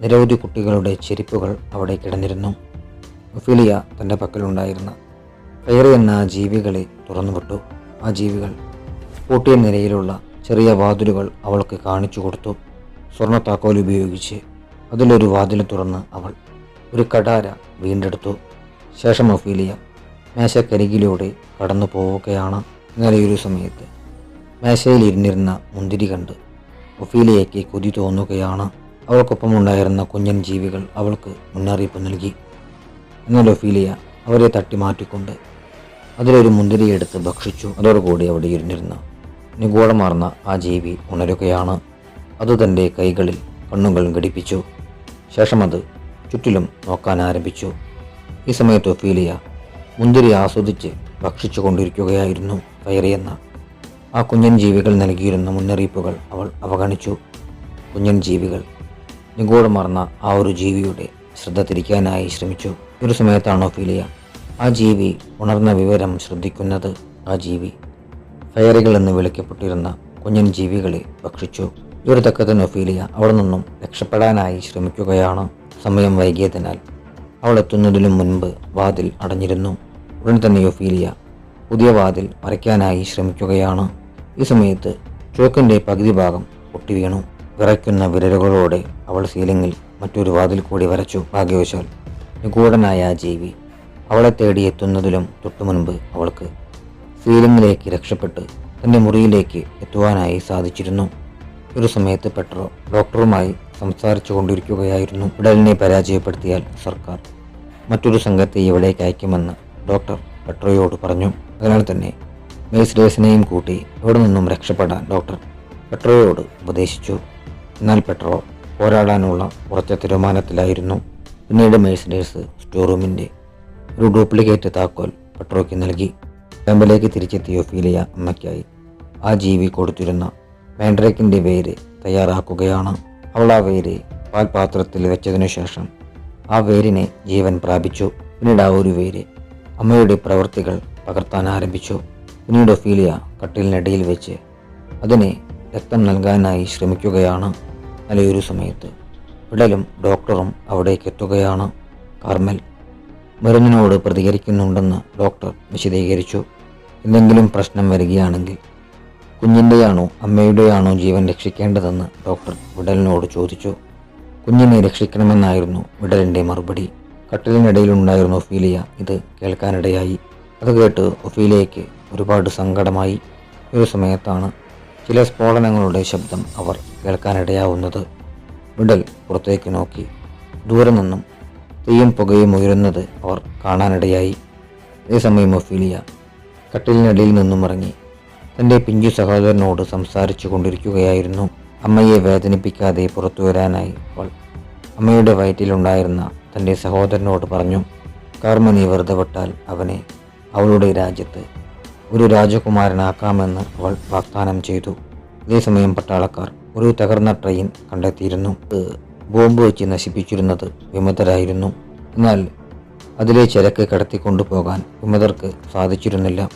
നിരവധി കുട്ടികളുടെ ചെരിപ്പുകൾ അവിടെ കിടന്നിരുന്നു. ഒഫീലിയ തന്റെ പക്കലുണ്ടായിരുന്ന കയറി എന്ന ജീവികളെ തുറന്നുവിട്ടു. ആ ജീവികൾ പൂട്ടിയ നിലയിലുള്ള ചെറിയ വാതിലുകൾ അവൾക്ക് കാണിച്ചു കൊടുത്തു. സ്വർണ താക്കോൽ ഉപയോഗിച്ച് അതിലൊരു വാതിൽ തുറന്ന് അവൾ ഒരു കടാര വീണ്ടെടുത്തു. ശേഷം ഒഫീലിയ മേശക്കരികിലൂടെ കടന്നു പോവുകയാണ് ഇന്നലെ ഒരു സമയത്ത് മേശയിൽ ഇരുന്നിരുന്ന മുന്തിരി കണ്ട് ഒഫീലിയയ്ക്ക് കൊതി തോന്നുകയാണ്. അവൾക്കൊപ്പമുണ്ടായിരുന്ന കുഞ്ഞൻ ജീവികൾ അവൾക്ക് മുന്നറിയിപ്പ് നൽകി. എന്നാൽ ഒഫീലിയ അവരെ തട്ടി മാറ്റിക്കൊണ്ട് അതിലൊരു മുന്തിരി എടുത്ത് ഭക്ഷിച്ചു. അതോടുകൂടി അവിടെ ഇരുന്നിരുന്ന നിഗൂഢമാർന്ന ആ ജീവി ഉണരുകയാണ്. അത് തന്റെ കൈകളിൽ കണ്ണുകൾ ഘടിപ്പിച്ചു. ശേഷം അത് ചുറ്റിലും നോക്കാൻ ആരംഭിച്ചു. ഈ സമയത്ത് ഒഫീലിയ മുന്തിരി ആസ്വദിച്ച് ഭക്ഷിച്ചു കൊണ്ടിരിക്കുകയായിരുന്നു ഫയറിയെന്ന ആ കുഞ്ഞൻ ജീവികൾ നൽകിയിരുന്ന മുന്നറിയിപ്പുകൾ അവൾ അവഗണിച്ചു. കുഞ്ഞൻ ജീവികൾ നിഗൂഢമാർന്ന ആ ഒരു ജീവിയുടെ ശ്രദ്ധ തിരിക്കാനായി ശ്രമിച്ചു. ഒരു സമയത്താണ് ഒഫീലിയ ആ ജീവി ഉണർന്ന വിവരം ശ്രദ്ധിക്കുന്നത് ആ ജീവി ഫയറികൾ എന്ന് വിളിക്കപ്പെട്ടിരുന്ന കുഞ്ഞൻ ജീവികളെ ഭക്ഷിച്ചു. ഒരു തക്കത്തിന് ഒഫീലിയ അവിടെ നിന്നും രക്ഷപ്പെടാനായി ശ്രമിക്കുകയാണ്. സമയം വൈകിയതിനാൽ അവൾ എത്തുന്നതിനു മുൻപ് വാതിൽ അടഞ്ഞിരുന്നു. ഉടൻ തന്നെ ഒഫീലിയ പുതിയ വാതിൽ മറയ്ക്കാനായി ശ്രമിക്കുകയാണ്. ഈ സമയത്ത് ചോക്കിന്റെ പകുതി ഭാഗം പൊട്ടി വീണു. വിറയ്ക്കുന്ന വിരലുകളോടെ അവൾ സീലിംഗിൽ മറ്റൊരു വാതിൽ കൂടി വരച്ചു. ഭാഗ്യവശാൽ നിഗൂഢനായ ആ ജീവി അവളെ തേടി എത്തുന്നതിലും തൊട്ടു മുൻപ് അവൾക്ക് സീലിംഗിലേക്ക് രക്ഷപ്പെട്ട് തന്റെ മുറിയിലേക്ക് എത്തുവാനായി സാധിച്ചിരുന്നു. ഒരു സമയത്ത് പെട്രോ ഡോക്ടറുമായി സംസാരിച്ചു കൊണ്ടിരിക്കുകയായിരുന്നു. ഉടലിനെ പരാജയപ്പെടുത്തിയാൽ സർക്കാർ മറ്റൊരു സംഘത്തെ ഇവിടേക്ക് അയക്കുമെന്ന് ഡോക്ടർ പെട്രോയോട് പറഞ്ഞു. അതിനാൽ തന്നെ മേസ്ഡേഴ്സിനെയും കൂട്ടി ഇവിടെ നിന്നും രക്ഷപ്പെടാൻ ഡോക്ടർ പെട്രോയോട് ഉപദേശിച്ചു. എന്നാൽ പെട്രോ പോരാടാനുള്ള ഉറച്ച തീരുമാനത്തിലായിരുന്നു. പിന്നീട് മേഴ്സിഡേഴ്സ് സ്റ്റോർ റൂമിന്റെ ഒരു ഡ്യൂപ്ലിക്കേറ്റ് താക്കോൽ പെട്രോയ്ക്ക് നൽകി. ക്യാമ്പിലേക്ക് തിരിച്ചെത്തിയ ഒഫീലിയ അമ്മയ്ക്കായി ആ ജീവി കൊടുത്തിരുന്ന മാൻഡ്രേക്കിന്റെ വേര് തയ്യാറാക്കുകയാണ്. അവൾ ആ വേര് പാൽപാത്രത്തിൽ വെച്ചതിനു ശേഷം ആ വേരിനെ ജീവൻ പ്രാപിച്ചു. പിന്നീട് ആ ഒരു വേര് അമ്മയുടെ പ്രവൃത്തികൾ പകർത്താൻ ആരംഭിച്ചു. പിന്നീട് ഒഫീലിയ കട്ടിലിനടിയിൽ വെച്ച് അതിനെ രക്തം നൽകാനായി ശ്രമിക്കുകയാണ് നല്ലൊരു സമയത്ത്. വിടലും ഡോക്ടറും അവിടേക്ക് എത്തുകയാണ്. കാർമൽ മരുന്നിനോട് പ്രതികരിക്കുന്നുണ്ടെന്ന് ഡോക്ടർ വിശദീകരിച്ചു. എന്തെങ്കിലും പ്രശ്നം വരികയാണെങ്കിൽ കുഞ്ഞിന്റെയാണോ അമ്മയുടെയാണോ ജീവൻ രക്ഷിക്കേണ്ടതെന്ന് ഡോക്ടർ വിടലിനോട് ചോദിച്ചു. കുഞ്ഞിനെ രക്ഷിക്കണമെന്നായിരുന്നു വിടലിന്റെ മറുപടി. കട്ടിലിനിടയിലുണ്ടായിരുന്ന ഒഫീലിയ ഇത് കേൾക്കാനിടയായി. അത് കേട്ട് ഒഫീലിയയ്ക്ക് ഒരുപാട് സങ്കടമായി ഒരു സമയത്താണ് ചില സ്ഫോടനങ്ങളുടെ ശബ്ദം അവർ കേൾക്കാനിടയാവുന്നത്. വിടൽ പുറത്തേക്ക് നോക്കി. ദൂരെ നിന്നും തീയും പുകയും ഉയരുന്നത് അവർ കാണാനിടയായി. അതേസമയം ഒഫീലിയ കട്ടിലിനടിയിൽ നിന്നും ഇറങ്ങി. തന്റെ പിഞ്ചു സഹോദരനോട് സംസാരിച്ചു കൊണ്ടിരിക്കുകയായിരുന്നു. അമ്മയെ വേദനിപ്പിക്കാതെ പുറത്തു വരാനായി അവൾ അമ്മയുടെ വയറ്റിലുണ്ടായിരുന്ന തന്റെ സഹോദരനോട് പറഞ്ഞു കാർമനി വെറുതെ വിട്ടാൽ അവനെ അവളുടെ രാജ്യത്ത് ഒരു രാജകുമാരനാക്കാമെന്ന് അവൾ വാഗ്ദാനം ചെയ്തു. അതേസമയം പട്ടാളക്കാർ ഒരു തകർന്ന ട്രെയിൻ കണ്ടെത്തിയിരുന്നു. ബോംബ് വെച്ച് നശിപ്പിച്ചിരുന്നത് വിമതരായിരുന്നു. എന്നാൽ അതിലെ ചരക്ക് കടത്തിക്കൊണ്ടുപോകാൻ വിമതർക്ക് സാധിച്ചിരുന്നില്ല.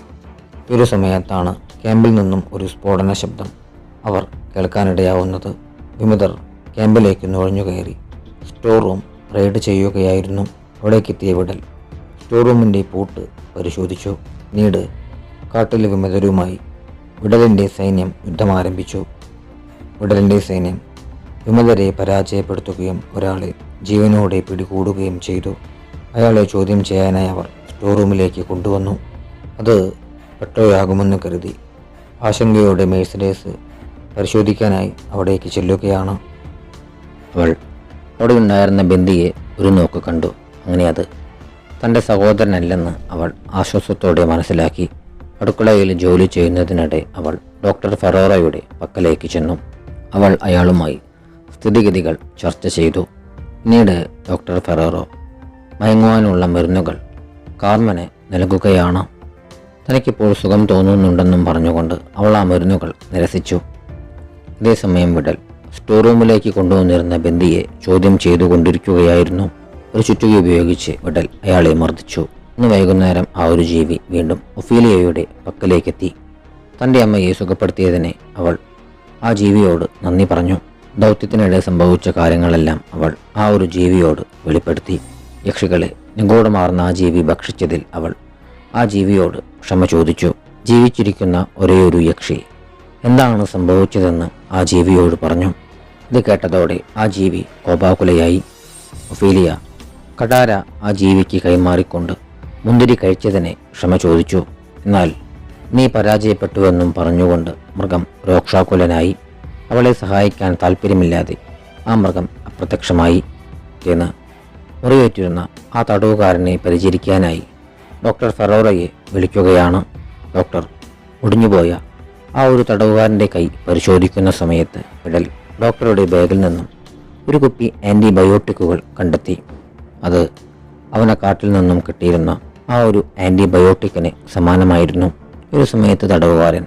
ഒരു സമയത്താണ് ക്യാമ്പിൽ നിന്നും ഒരു സ്ഫോടന ശബ്ദം അവർ കേൾക്കാനിടയാവുന്നത്. വിമതർ ക്യാമ്പിലേക്ക് നുഴഞ്ഞു കയറി സ്റ്റോർ റൂം റെയ്ഡ് ചെയ്യുകയായിരുന്നു. അവിടേക്കെത്തിയ വിടൽ സ്റ്റോർ റൂമിന്റെ പൂട്ട് പരിശോധിച്ചു. പിന്നീട് കാട്ടിലെ വിമതരുമായി വിടലിന്റെ സൈന്യം യുദ്ധം ആരംഭിച്ചു. വിടലിന്റെ സൈന്യം വിമതരെ പരാജയപ്പെടുത്തുകയും ഒരാളെ ജീവനോടെ പിടികൂടുകയും ചെയ്തു. അയാളെ ചോദ്യം ചെയ്യാനായി അവർ സ്റ്റോർ റൂമിലേക്ക് കൊണ്ടുവന്നു. അത് പെട്ടോയാകുമെന്ന് കരുതി. ആശങ്കയോടെ മേഴ്സഡേസ് പരിശോധിക്കാനായി അവിടേക്ക് ചെല്ലുകയാണ്. അവൾ അവിടെ ഉണ്ടായിരുന്ന ബന്ദിയെ ഒരു നോക്ക് കണ്ടു. അങ്ങനെ അത് തന്റെ സഹോദരനല്ലെന്ന് അവൾ ആശ്വാസത്തോടെ മനസ്സിലാക്കി. അടുക്കളയിൽ ജോലി ചെയ്യുന്നതിനിടെ അവൾ ഡോക്ടർ ഫെറോറയുടെ പക്കലേക്ക് ചെന്നു. അവൾ അയാളുമായി സ്ഥിതിഗതികൾ ചർച്ച ചെയ്തു. പിന്നീട് ഡോക്ടർ ഫെറോറോ മയങ്ങുവാനുള്ള മരുന്നുകൾ കാർമനെ നൽകുകയാണ്. തനിക്കിപ്പോൾ സുഖം തോന്നുന്നുണ്ടെന്നും പറഞ്ഞുകൊണ്ട് അവൾ ആ മരുന്നുകൾ നിരസിച്ചു. അതേസമയം വിടൽ സ്റ്റോർ റൂമിലേക്ക് കൊണ്ടുവന്നിരുന്ന ബന്ദിയെ ചോദ്യം ചെയ്തുകൊണ്ടിരിക്കുകയായിരുന്നു. ഒരു ചുറ്റുക ഉപയോഗിച്ച് വിടൽ അയാളെ മർദ്ദിച്ചു. ഇന്ന് വൈകുന്നേരം ആ ഒരു ജീവി വീണ്ടും ഒഫീലിയയുടെ പക്കലേക്കെത്തി. തന്റെ അമ്മയെ സുഖപ്പെടുത്തിയതിനെ അവൾ ആ ജീവിയോട് നന്ദി പറഞ്ഞു. ദൗത്യത്തിനിടെ സംഭവിച്ച കാര്യങ്ങളെല്ലാം അവൾ ആ ഒരു ജീവിയോട് വെളിപ്പെടുത്തി. യക്ഷികളെ നിഗൂഢമാർന്ന ആ ജീവി ഭക്ഷിച്ചതിൽ അവൾ ആ ജീവിയോട് ക്ഷമ ചോദിച്ചു. ജീവിച്ചിരിക്കുന്ന ഒരേയൊരു യക്ഷി എന്താണ് സംഭവിച്ചതെന്ന് ആ ജീവിയോട് പറഞ്ഞു. ഇത് കേട്ടതോടെ ആ ജീവി കോപാകുലയായി. ഒഫീലിയ കടാര ആ ജീവിക്ക് കൈമാറിക്കൊണ്ട് മുന്തിരി കഴിച്ചതിനെ ക്ഷമ ചോദിച്ചു. എന്നാൽ നീ പരാജയപ്പെട്ടുവെന്നും പറഞ്ഞുകൊണ്ട് മൃഗം രോക്ഷാകുലനായി. അവളെ സഹായിക്കാൻ താല്പര്യമില്ലാതെ ആ മൃഗം അപ്രത്യക്ഷമായി എന്ന് മുറിവേറ്റിരുന്ന ആ തടവുകാരനെ പരിചരിക്കാനായി ഡോക്ടർ ഫെറോറയെ വിളിക്കുകയാണ്. ഡോക്ടർ ഒടിഞ്ഞുപോയ ആ ഒരു തടവുകാരന്റെ കൈ പരിശോധിക്കുന്ന സമയത്ത് വിടൽ ഡോക്ടറുടെ ബാഗിൽ നിന്നും ഒരു കുപ്പി ആന്റിബയോട്ടിക്കുകൾ കണ്ടെത്തി. അത് അവനെ കാട്ടിൽ നിന്നും കിട്ടിയിരുന്ന ആ ഒരു ആന്റിബയോട്ടിക്കിന് സമാനമായിരുന്നു. ഒരു സമയത്ത് തടവുകാരൻ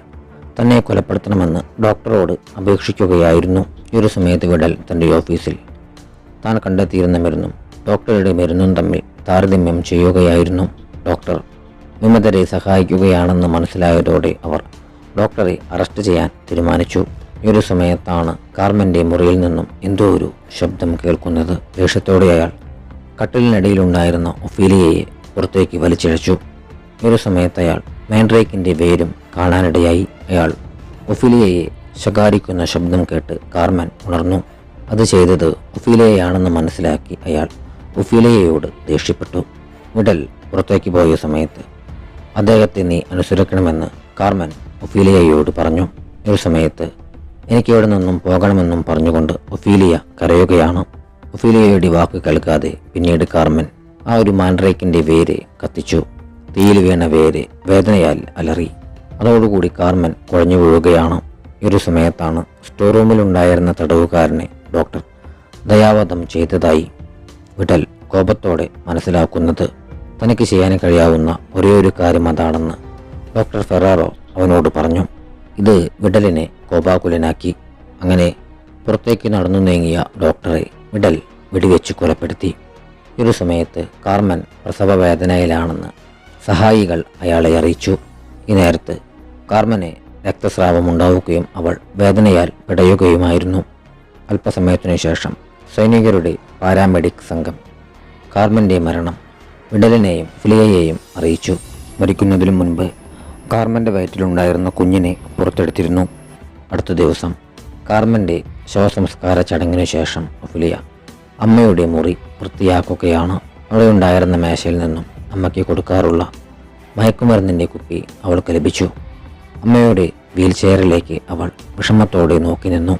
തന്നെ കൊലപ്പെടുത്തണമെന്ന് ഡോക്ടറോട് അപേക്ഷിക്കുകയായിരുന്നു. ഒരു സമയത്ത് വിടൽ തന്റെ ഓഫീസിൽ. താൻ കണ്ടെത്തിയിരുന്ന മരുന്നും ഡോക്ടറുടെ മരുന്നും തമ്മിൽ താരതമ്യം ചെയ്യുകയായിരുന്നു. ഡോക്ടർ വിമതരെ സഹായിക്കുകയാണെന്ന് മനസ്സിലായതോടെ അവർ ഡോക്ടറെ അറസ്റ്റ് ചെയ്യാൻ തീരുമാനിച്ചു. ഒരു സമയത്താണ് കാർമന്റെ മുറിയിൽ നിന്നും എന്തോ ഒരു ശബ്ദം കേൾക്കുന്നത്. ദേഷ്യത്തോടെ അയാൾ കട്ടിലിനടിയിലുണ്ടായിരുന്ന ഒഫീലിയയെ പുറത്തേക്ക് വലിച്ചിഴച്ചു. ഒരു സമയത്ത് അയാൾ മാൻഡ്രേക്കിന്റെ വേരും കാണാനിടയായി. അയാൾ ഒഫിലിയയെ ശകാരിക്കുന്ന ശബ്ദം കേട്ട് കാർമൻ ഉണർന്നു. അത് ചെയ്തത് ഒഫീലിയയാണെന്ന് മനസ്സിലാക്കി അയാൾ ഒഫീലയയോട് ദേഷ്യപ്പെട്ടു. വിടൽ പുറത്തേക്ക് പോയ സമയത്ത് അദ്ദേഹത്തെ നീ അനുസരിക്കണമെന്ന് കാർമൻ ഒഫീലിയയോട് പറഞ്ഞു. ഒരു സമയത്ത് എനിക്ക് ഇവിടെ നിന്നും പോകണമെന്നും പറഞ്ഞുകൊണ്ട് ഒഫീലിയ കരയുകയാണ്. ഒഫീലിയയുടെ വാക്ക് കേൾക്കാതെ പിന്നീട് കാർമൻ ആ ഒരു മാൻഡ്രേക്കിന്റെ വേര് കത്തിച്ചു. തീയിൽ വീണ വേര് വേദനയാൽ അലറി. അതോടുകൂടി കാർമൻ കുഴഞ്ഞു വീഴുകയാണ്. ഈ ഒരു സമയത്താണ് സ്റ്റോർ റൂമിലുണ്ടായിരുന്ന തടവുകാരനെ ഡോക്ടർ ദയാവധം ചെയ്തതായി വിടൽ കോപത്തോടെ മനസ്സിലാക്കുന്നത്. തനിക്ക് ചെയ്യാൻ കഴിയാവുന്ന ഒരേ ഒരു കാര്യം അതാണെന്ന് ഡോക്ടർ ഫെറാറോ അവനോട് പറഞ്ഞു. ഇത് വിടലിനെ കോപാകുലനാക്കി. അങ്ങനെ പുറത്തേക്ക് നടന്നു നീങ്ങിയ ഡോക്ടറെ വിടൽ വെടിവെച്ച് കൊലപ്പെടുത്തി. ഒരു സമയത്ത് കാർമൻ പ്രസവ വേദനയിലാണെന്ന് സഹായികൾ അയാളെ അറിയിച്ചു. ഈ നേരത്ത് കാർമനെ രക്തസ്രാവം ഉണ്ടാവുകയും അവൾ വേദനയാൽ പിടയുകയുമായിരുന്നു. അല്പസമയത്തിനു ശേഷം സൈനികരുടെ പാരാമെഡിക് സംഘം കാർമന്റെ മരണം വിടലിനെയും ഫിലിയയെയും അറിയിച്ചു. മരിക്കുന്നതിനു മുൻപ് കാർമന്റെ വയറ്റിലുണ്ടായിരുന്ന കുഞ്ഞിനെ പുറത്തെടുത്തിരുന്നു. അടുത്ത ദിവസം കാർമന്റെ ശവസംസ്കാര ചടങ്ങിനു ശേഷം ഫിലിയ അമ്മയുടെ മുറി വൃത്തിയാക്കുകയാണ്. അവിടെ ഉണ്ടായിരുന്ന മേശയിൽ നിന്നും അമ്മയ്ക്ക് കൊടുക്കാറുള്ള മയക്കുമരുന്നിന്റെ കുപ്പി അവൾക്ക് ലഭിച്ചു. അമ്മയുടെ വീൽ ചെയറിലേക്ക് അവൾ വിഷമത്തോടെ നോക്കി നിന്നു.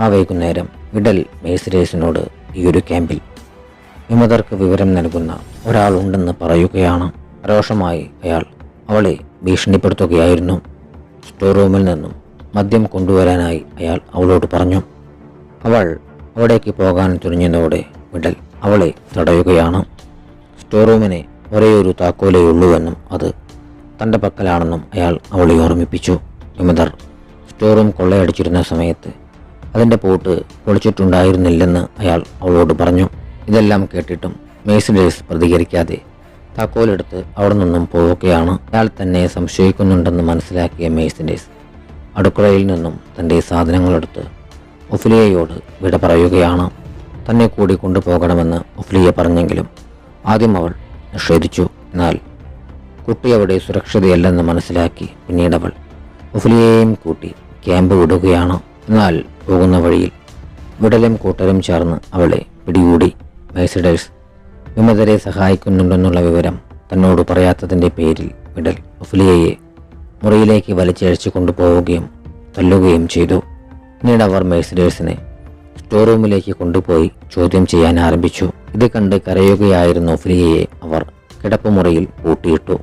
ആ വൈകുന്നേരം വിടൽ മേസിരേസിനോട് ഈയൊരു ക്യാമ്പിൽ വിമതർക്ക് വിവരം നൽകുന്ന ഒരാളുണ്ടെന്ന് പറയുകയാണ്. രോഷമായി അയാൾ അവളെ ഭീഷണിപ്പെടുത്തുകയായിരുന്നു. സ്റ്റോർ റൂമിൽ നിന്നും മദ്യം കൊണ്ടുവരാനായി അയാൾ അവളോട് പറഞ്ഞു. അവൾ അവിടേക്ക് പോകാൻ തുനിഞ്ഞതോടെ വിടൽ അവളെ തടയുകയാണ്. സ്റ്റോർ റൂമിന് ഒരേയൊരു താക്കോലേ അത് തന്റെ പക്കലാണെന്നും അയാൾ അവളെ ഓർമ്മിപ്പിച്ചു. വിമതർ സ്റ്റോർ റൂം കൊള്ളയടിച്ചിരുന്ന സമയത്ത് അതിന്റെ പോട്ട് പൊളിച്ചിട്ടുണ്ടായിരുന്നില്ലെന്ന് അയാൾ അവളോട് പറഞ്ഞു. ഇതെല്ലാം കേട്ടിട്ടും മേസിഡേഴ്സ് പ്രതികരിക്കാതെ താക്കോലെടുത്ത് അവിടെ നിന്നും പോവുകയാണ്. അയാൾ തന്നെ സംശയിക്കുന്നുണ്ടെന്ന് മനസ്സിലാക്കിയ മേസിന്റെ അടുക്കളയിൽ നിന്നും തന്റെ സാധനങ്ങളെടുത്ത് ഒഫിലിയയോട് വിട പറയുകയാണ്. തന്നെ കൂടി കൊണ്ടുപോകണമെന്ന് ഒഫ്ലിയ പറഞ്ഞെങ്കിലും ആദ്യം അവൾ നിഷേധിച്ചു. എന്നാൽ കുട്ടി അവിടെ സുരക്ഷിതയല്ലെന്ന് മനസ്സിലാക്കി പിന്നീട് അവൾ ഒഫ്ലിയയെയും കൂട്ടി ക്യാമ്പ് വിടുകയാണ്. എന്നാൽ പോകുന്ന വഴിയിൽ വിടലും കൂട്ടരും ചേർന്ന് അവളെ പിടികൂടി. മൈസിഡൽസ് വിമതരെ സഹായിക്കുന്നുണ്ടെന്നുള്ള വിവരം തന്നോട് പറയാത്തതിന്റെ പേരിൽ വിടൽ ഒഫ്ലിയയെ മുറിയിലേക്ക് വലിച്ചഴിച്ചു കൊണ്ടുപോവുകയും തല്ലുകയും ചെയ്തു. പിന്നീട് അവർ മെഴ്സിഡേഴ്സിനെ സ്റ്റോർ റൂമിലേക്ക് കൊണ്ടുപോയി ചോദ്യം ചെയ്യാൻ ആരംഭിച്ചു. ഇത് കണ്ട് കരയുകയായിരുന്ന ഒഫിലിയയെ അവർ കിടപ്പുമുറിയിൽ പൂട്ടിയിട്ടു.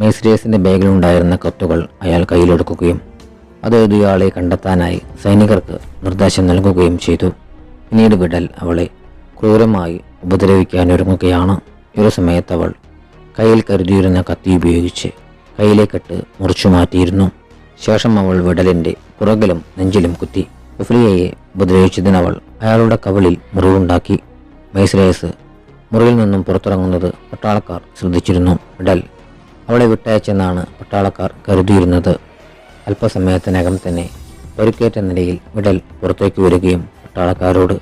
മേഴ്സിഡേഴ്സിന്റെ ബാഗിലുണ്ടായിരുന്ന കത്തുകൾ അയാൾ കയ്യിലെടുക്കുകയും അത് ഇയാളെ കണ്ടെത്താനായി സൈനികർക്ക് നിർദ്ദേശം നൽകുകയും ചെയ്തു. പിന്നീട് വിടൽ അവളെ ക്രൂരമായി ഉപദ്രവിക്കാനൊരുങ്ങുകയാണ്. ഒരു സമയത്ത് അവൾ കയ്യിൽ കരുതിയിരുന്ന കത്തി ഉപയോഗിച്ച് കയ്യിലെ കെട്ട് മുറിച്ചു മാറ്റിയിരുന്നു ശേഷം അവൾ വിടലിന്റെ പുറകിലും നെഞ്ചിലും കുത്തി ഉഫ്ലിയയെ ഉപദ്രവിച്ചതിനവൾ അയാളുടെ കവിളിൽ മുറിവുണ്ടാക്കി. മൈസ്രേസ് മുറിയിൽ നിന്നും പുറത്തിറങ്ങുന്നത് പട്ടാളക്കാർ ശ്രദ്ധിച്ചിരുന്നു. വിടൽ അവളെ വിട്ടയച്ചെന്നാണ് പട്ടാളക്കാർ കരുതിയിരുന്നത്. അല്പസമയത്തിനകം തന്നെ പരിക്കേറ്റ നിലയിൽ വിടൽ പുറത്തേക്ക് വരികയും പട്ടാളക്കാരോട്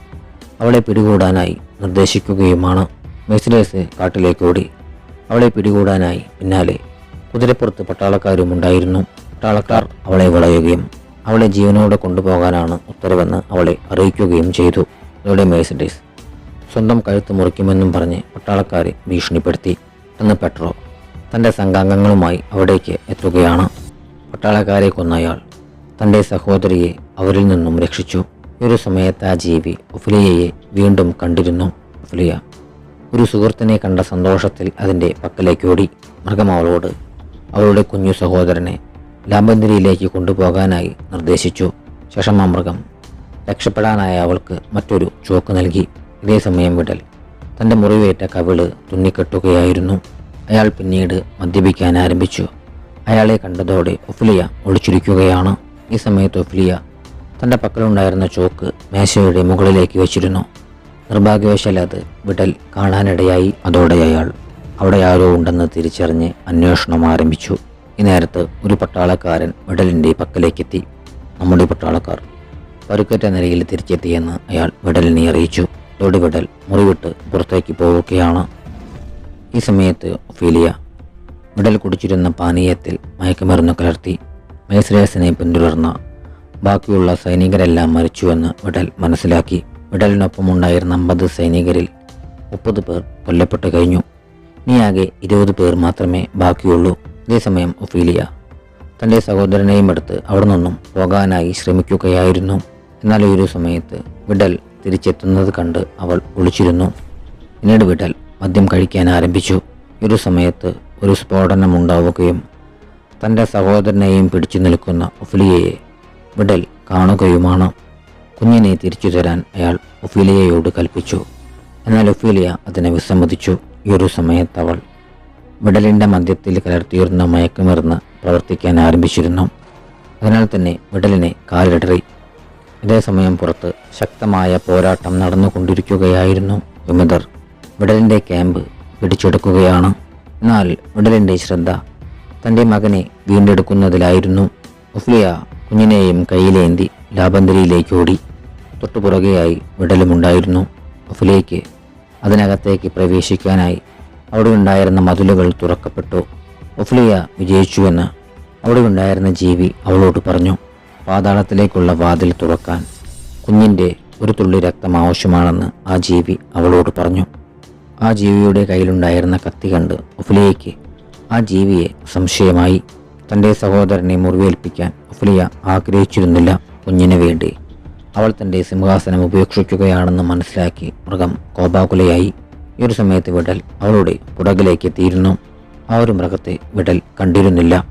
അവളെ പിടികൂടാനായി നിർദ്ദേശിക്കുകയുമാണ്. മെസ്ലേസ് കാട്ടിലേക്ക് ഓടി അവളെ പിടികൂടാനായി പിന്നാലെ കുതിരപ്പുറത്ത് പട്ടാളക്കാരും ഉണ്ടായിരുന്നു പട്ടാളക്കാർ അവളെ വളയുകയും അവളെ ജീവനോടെ കൊണ്ടുപോകാനാണ് ഉത്തരവെന്ന് അവളെ അറിയിക്കുകയും ചെയ്തു. ഇതോടെ മേഴ്സിഡീസ് സ്വന്തം കഴുത്ത് മുറിക്കുമെന്നും പറഞ്ഞ് പട്ടാളക്കാരെ ഭീഷണിപ്പെടുത്തി. എന്ന് പെട്രോ തന്റെ സംഘാംഗങ്ങളുമായി അവിടേക്ക് എത്തുകയാണ്. പട്ടാളക്കാരെ കൊന്നയാൾ തന്റെ സഹോദരിയെ അവരിൽ നിന്നും രക്ഷിച്ചു. ഒരു സമയത്ത് ആ ജീവി ഒഫിലിയയെ വീണ്ടും കണ്ടിരുന്നു. ഒഫിലിയ ഒരു സുഹൃത്തിനെ കണ്ട സന്തോഷത്തിൽ അതിന്റെ പക്കലേക്ക് ഓടി. മൃഗം അവളോട് അവളുടെ കുഞ്ഞു സഹോദരനെ ലാബന്തിരിയിലേക്ക് കൊണ്ടുപോകാനായി നിർദ്ദേശിച്ചു. ശേഷം രക്ഷപ്പെടാനായ അവൾക്ക് മറ്റൊരു ചോക്ക് നൽകി. ഇതേ സമയം വിടൽ. തന്റെ മുറിവേറ്റ കവിൾ തുന്നിക്കെട്ടുകയായിരുന്നു. അയാൾ പിന്നീട് മദ്യപിക്കാൻ ആരംഭിച്ചു. അയാളെ കണ്ടതോടെ ഒഫിലിയ ഒളിച്ചിരിക്കുകയാണ്. ഈ സമയത്ത് ഒഫിലിയ തന്റെ പക്കലുണ്ടായിരുന്ന ചോക്ക് മേശയുടെ മുകളിലേക്ക് വെച്ചിരുന്നു. നിർഭാഗ്യവശാൽ അത് വിടൽ കാണാനിടയായി. അതോടെ അയാൾ അവിടെ ആരോ ഉണ്ടെന്ന് തിരിച്ചറിഞ്ഞ് അന്വേഷണം ആരംഭിച്ചു. ഈ നേരത്ത് ഒരു പട്ടാളക്കാരൻ വിടലിന്റെ പക്കലേക്കെത്തി നമ്മുടെ പട്ടാളക്കാർ. പരുക്കേറ്റ നിലയിൽ തിരിച്ചെത്തിയെന്ന് അയാൾ വിടലിനെ അറിയിച്ചു. അതോടെ വിടൽ മുറിവിട്ട് പുറത്തേക്ക് പോവുകയാണ്. ഈ സമയത്ത് ഒഫീലിയ വിടൽ കുടിച്ചിരുന്ന പാനീയത്തിൽ മയക്കുമരുന്ന് കലർത്തി മേസ്രേസിനെ പിന്തുടർന്ന ബാക്കിയുള്ള സൈനികരെല്ലാം മരിച്ചുവെന്ന് വിടൽ മനസ്സിലാക്കി. വിടലിനൊപ്പമുണ്ടായിരുന്ന അമ്പത് സൈനികരിൽ മുപ്പത് പേർ കൊല്ലപ്പെട്ടു കഴിഞ്ഞു. ഇനിയാകെ ഇരുപത് പേർ മാത്രമേ ബാക്കിയുള്ളൂ. ഇതേസമയം ഒഫീലിയ തന്റെ സഹോദരനെയും എടുത്ത് അവിടെ നിന്നും പോകാനായി ശ്രമിക്കുകയായിരുന്നു. എന്നാൽ ഒരു സമയത്ത് വിടൽ തിരിച്ചെത്തുന്നത് കണ്ട് അവൾ ഒളിച്ചിരുന്നു. പിന്നീട് വിടൽ മദ്യം കഴിക്കാൻ ആരംഭിച്ചു. ഒരു സമയത്ത് ഒരു സ്ഫോടനം ഉണ്ടാവുകയും തന്റെ സഹോദരനെയും പിടിച്ചു നിൽക്കുന്ന ഒഫിലിയയെ വിടൽ കാണുകയുമാണ്. കുഞ്ഞിനെ തിരിച്ചു തരാൻ അയാൾ ഒഫീലിയയോട് കൽപ്പിച്ചു. എന്നാൽ ഒഫീലിയ അതിനെ വിസമ്മതിച്ചു. ഈ ഒരു സമയത്ത് അവൾ വിടലിന്റെ മധ്യത്തിൽ കലർത്തിയിരുന്ന മയക്കുമരുന്ന് പ്രവർത്തിക്കാൻ ആരംഭിച്ചിരുന്നു. അതിനാൽ തന്നെ വിടലിനെ കാലിടറി. അതേസമയം പുറത്ത് ശക്തമായ പോരാട്ടം നടന്നുകൊണ്ടിരിക്കുകയായിരുന്നു വിമതർ വിടലിന്റെ ക്യാമ്പ് പിടിച്ചെടുക്കുകയാണ്. എന്നാൽ വിടലിന്റെ ശ്രദ്ധ തന്റെ മകനെ വീണ്ടെടുക്കുന്നതിലായിരുന്നു. ഉഫ്ലിയ കുഞ്ഞിനെയും കയ്യിലേന്തി ലാബന്തിരിയിലേക്ക് ഓടി. തൊട്ടുപുറകെയായി വിടലുമുണ്ടായിരുന്നു ഉഫ്ലിയയ്ക്ക് അതിനകത്തേക്ക് പ്രവേശിക്കാനായി അവിടെ ഉണ്ടായിരുന്ന മതിലുകൾ തുറക്കപ്പെട്ടു. ഒഫ്ലിയ വിജയിച്ചുവെന്ന് അവിടെ ഉണ്ടായിരുന്ന ജീവി അവളോട് പറഞ്ഞു പാതാളത്തിലേക്കുള്ള വാതിൽ തുറക്കാൻ കുഞ്ഞിന്റെ ഒരു തുള്ളി രക്തം ആവശ്യമാണെന്ന് ആ ജീവി അവളോട് പറഞ്ഞു. ആ ജീവിയുടെ കയ്യിലുണ്ടായിരുന്ന കത്തി കണ്ട് ഒഫ്ലിയയ്ക്ക് ആ ജീവിയെ സംശയമായി. തന്റെ സഹോദരനെ മുറിവേൽപ്പിക്കാൻ ഒഫ്ലിയ ആഗ്രഹിച്ചിരുന്നില്ല കുഞ്ഞിന് വേണ്ടി. അവൾ തന്റെ സിംഹാസനം ഉപേക്ഷിക്കുകയാണെന്ന് മനസ്സിലാക്കി മൃഗം കോപാകുലയായി. ഈ ഒരു സമയത്ത് വിടൽ അവളുടെ പുറകിലേക്ക് എത്തിയിരുന്നു. ആ ഒരു മൃഗത്തെ വിടൽ കണ്ടിരുന്നില്ല.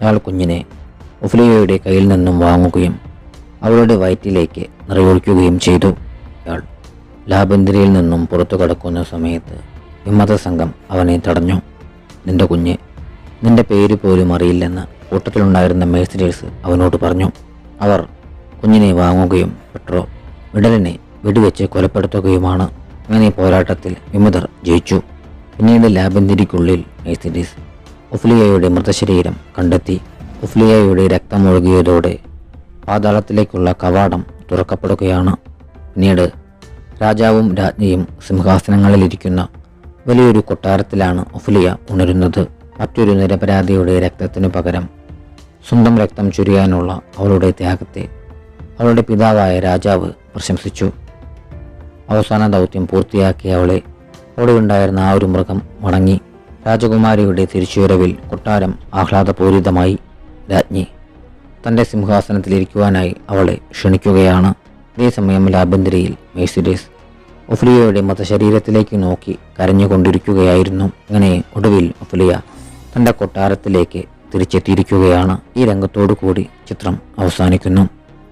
അയാൾ കുഞ്ഞിനെ ഉഫ്ലിയയുടെ കയ്യിൽ നിന്നും വാങ്ങുകയും അവളുടെ വയറ്റിലേക്ക് നിറയൊഴിക്കുകയും ചെയ്തു. അയാൾ ലാബന്തിരിയിൽ നിന്നും പുറത്തു കടക്കുന്ന സമയത്ത് വിമത സംഘം അവനെ തടഞ്ഞു. നിന്റെ കുഞ്ഞ് നിന്റെ പേര് പോലും അറിയില്ലെന്ന് കൂട്ടത്തിലുണ്ടായിരുന്ന മേസ്ത്രീസ് അവനോട് പറഞ്ഞു. അവർ കുഞ്ഞിനെ വാങ്ങുകയും പെട്രോ വിടലിനെ വെടിവെച്ച് കൊലപ്പെടുത്തുകയുമാണ്. അങ്ങനെ പോരാട്ടത്തിൽ വിമതർ ജയിച്ചു. പിന്നീട് ലാബന്തിരിക്കുള്ളിൽ ഐസിഡിസ് ഒഫ്ലിയയുടെ മൃതശരീരം കണ്ടെത്തി. ഒഫ്ലിയയുടെ രക്തമൊഴുകിയതോടെ പാതാളത്തിലേക്കുള്ള കവാടം തുറക്കപ്പെടുകയാണ്. പിന്നീട് രാജാവും രാജ്ഞിയും സിംഹാസനങ്ങളിലിരിക്കുന്ന വലിയൊരു കൊട്ടാരത്തിലാണ് ഒഫ്ലിയ ഉണരുന്നത്. മറ്റൊരു നിരപരാധിയുടെ രക്തത്തിനു പകരം സ്വന്തം രക്തം ചുരിയാനുള്ള അവളുടെ ത്യാഗത്തെ അവളുടെ പിതാവായ രാജാവ് പ്രശംസിച്ചു. അവസാന ദൗത്യം പൂർത്തിയാക്കിയ അവളെ അവിടെ ഉണ്ടായിരുന്ന ആ ഒരു മൃഗം മടങ്ങി. രാജകുമാരിയുടെ തിരിച്ചുവരവിൽ കൊട്ടാരം ആഹ്ലാദപൂരിതമായി. രാജ്ഞി തന്റെ സിംഹാസനത്തിലിരിക്കുവാനായി അവളെ ക്ഷണിക്കുകയാണ്. അതേസമയം ലാബന്തിരയിൽ മേഴ്സിഡീസ് ഒഫ്ലിയയുടെ മതശരീരത്തിലേക്ക് നോക്കി കരഞ്ഞുകൊണ്ടിരിക്കുകയായിരുന്നു. അങ്ങനെ ഒടുവിൽ ഒഫ്ലിയ തന്റെ കൊട്ടാരത്തിലേക്ക് തിരിച്ചെത്തിയിരിക്കുകയാണ്. ഈ രംഗത്തോടു കൂടി ചിത്രം അവസാനിക്കുന്നു.